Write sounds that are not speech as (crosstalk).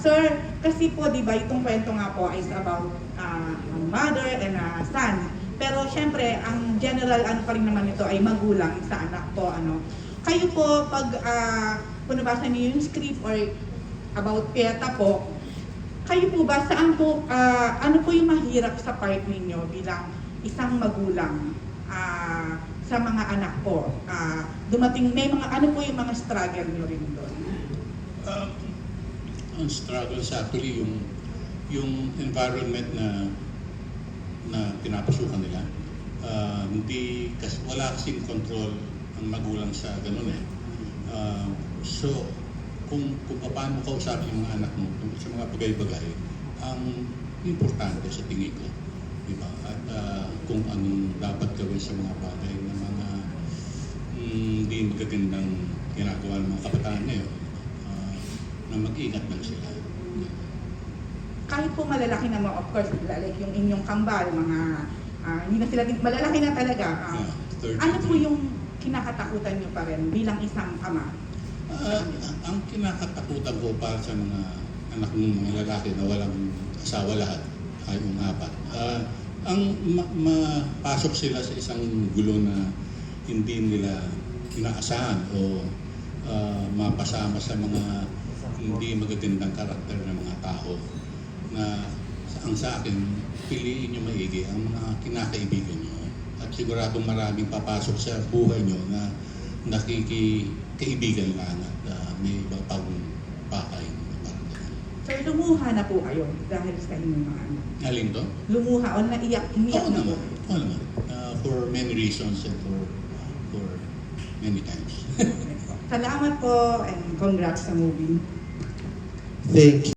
sir, kasi po, di ba, itong kwento nga po is about ah, a mother and a son. Pero syempre, ang general ano pa rin naman ito ay magulang sa anak po. Ano. Kayo po, pag uh, kung nabasa niyo yung script or about Pieta po, kayo po ba, saan po, ah, ano po yung mahirap sa part ninyo bilang isang magulang ah, sa mga anak po? Ah, dumating, may mga, ano po yung mga struggle nyo rin doon? Uh, ang struggle sa actually yung yung environment na na pinapasukan nila. Uh, hindi kasi wala kasing control ang magulang sa ganun eh. Uh, so kung kung paano kausapin yung mga anak mo sa mga bagay-bagay, ang importante sa tingin ko, di ba? At uh, kung anong dapat gawin sa mga bagay na mga mm, hindi magagandang ginagawa ng mga kabataan ngayon, na mag-ingat lang sila. kahit po malalaki na mga, of course, like yung inyong kambal, mga, ah, hindi na sila, malalaki na talaga. Yeah, 30. ano po yung kinakatakutan nyo pa rin bilang isang ama? Ah, ang kinakatakutan ko para sa mga anak ng mga lalaki na walang asawa lahat, ay yung apat, ah, ang ma- mapasok sila sa isang gulo na hindi nila inaasahan o ah, mapasama sa mga hindi magagandang karakter ng mga tao na ang sa akin, piliin nyo maigi ang mga kinakaibigan nyo at siguradong maraming papasok sa buhay nyo na nakikikaibigan lang at ah, may iba pang ganun. Sir, lumuha na po kayo dahil sa inyong mga anak. Alin to? Lumuha o naiyak, umiyak Oo na po. naman. Oo naman. Ah, for many reasons and for for many times. (laughs) Salamat po and congrats sa movie. Thank you.